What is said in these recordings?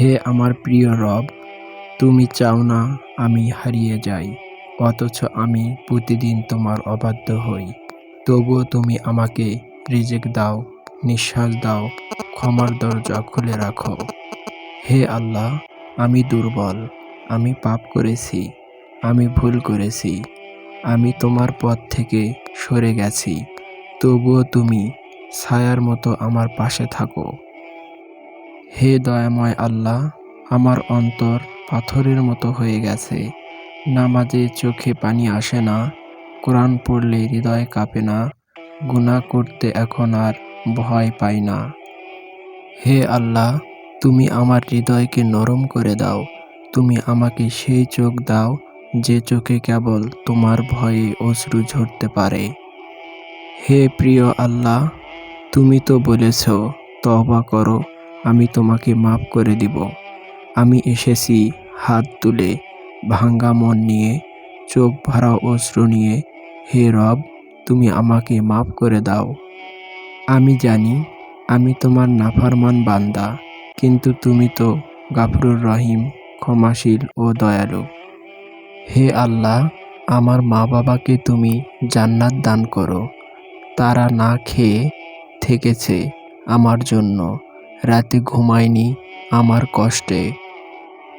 হে আমার প্রিয় রব, তুমি চাও না আমি হারিয়ে যাই, অথচ আমি প্রতিদিন তোমার অবাধ্য হই। তবুও তুমি আমাকে রিজেক দাও, নিঃশ্বাস দাও, ক্ষমার দরজা খুলে রাখো। হে আল্লাহ, আমি দুর্বল, আমি পাপ করেছি, আমি ভুল করেছি, আমি তোমার পথ থেকে সরে গেছি, তবুও তুমি ছায়ার মতো আমার পাশে থাকো। হে দয়াময় আল্লাহ, আমার অন্তর পাথরের মতো হয়ে গেছে। নামাজে চোখে পানি আসে না, কোরআন পড়লে হৃদয় কাঁপে না গুণা করতে এখন আর ভয় পাই না। হে আল্লাহ, তুমি আমার হৃদয়কে নরম করে দাও, তুমি আমাকে সেই চোখ দাও, যে চোখে কেবল তোমার ভয়ে অশ্রু ঝরতে পারে। হে প্রিয় আল্লাহ, তুমি তো বলেছ, তওবা করো আমি তোমাকে মাফ করে দিব। আমি এসেছি হাত তুলে ভাঙ্গা মন নিয়ে, চোখ ভরা অশ্রু নিয়ে, হে রব, তুমি আমাকে মাফ করে দাও। আমি জানি, আমি তোমার নাফারমান বান্দা, কিন্তু তুমি তো গাফরুর রহিম, ক্ষমাশীল ও দয়ালু। হে আল্লাহ, আমার মা বাবাকে তুমি জান্নাত দান করো। তারা না খেয়ে থেকেছে আমার জন্য। রাতে ঘুমায়নি আমার কষ্টে।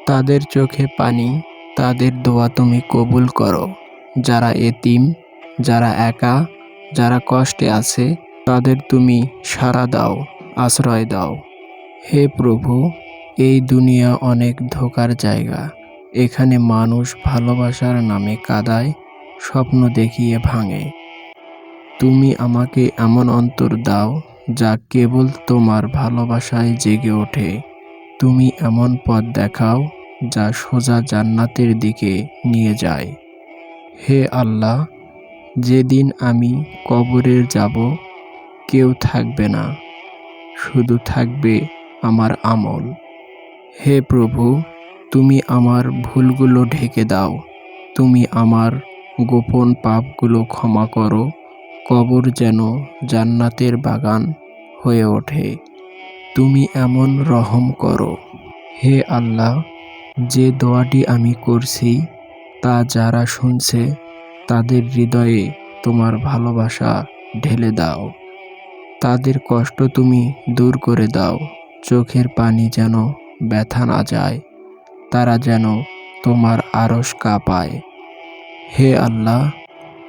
তাদের চোখে পানি, তাদের দোয়া তুমি কবুল করো। যারা এতিম, যারা একা, যারা কষ্টে আছে, তাদের তুমি সাড়া দাও, আশ্রয় দাও। হে প্রভু, এই দুনিয়া অনেক ধোকার জায়গা। এখানে মানুষ ভালোবাসার নামে কাদায়, স্বপ্ন দেখিয়ে ভাঙে। তুমি আমাকে এমন অন্তর দাও যা কেবল তোমার ভালোবাসায় জেগে ওঠে। তুমি এমন পথ দেখাও যা সোজা জান্নাতের দিকে নিয়ে যায়। হে আল্লাহ, যেদিন আমি কবরের যাব, কেউ থাকবে না। শুধু থাকবে আমার আমল। হে প্রভু, তুমি আমার ভুলগুলো ঢেকে দাও। তুমি আমার গোপন পাপগুলো ক্ষমা করো। কবর যেন জান্নাতের বাগান হয়ে ওঠে। তুমি এমন রহম করো। হে আল্লাহ, যে দোয়াটি আমি করছি, তা যারা শুনছে, তাদের হৃদয়ে তোমার ভালোবাসা ঢেলে দাও। তাদের কষ্ট তুমি দূর করে দাও। চোখের পানি যেন ব্যথা না যায়, তারা যেন তোমার আরশ কাঁপায়। হে আল্লাহ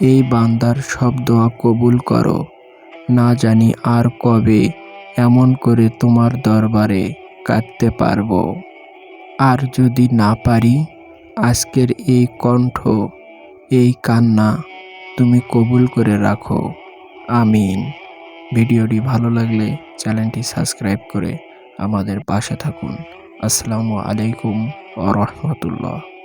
এই বান্দার সব দোয়া কবুল করো। না জানি আর কবে এমন করে তোমার দরবারে কাঁদতে পারব। আর যদি না পারি, আজকের এই কণ্ঠ, এই কান্না তুমি কবুল করে রাখো। আমিন। ভিডিওটি ভালো লাগলে চ্যানেলটি সাবস্ক্রাইব করে আমাদের পাশে থাকুন। আসসালামু আলাইকুম ও রহমতুল্লাহ।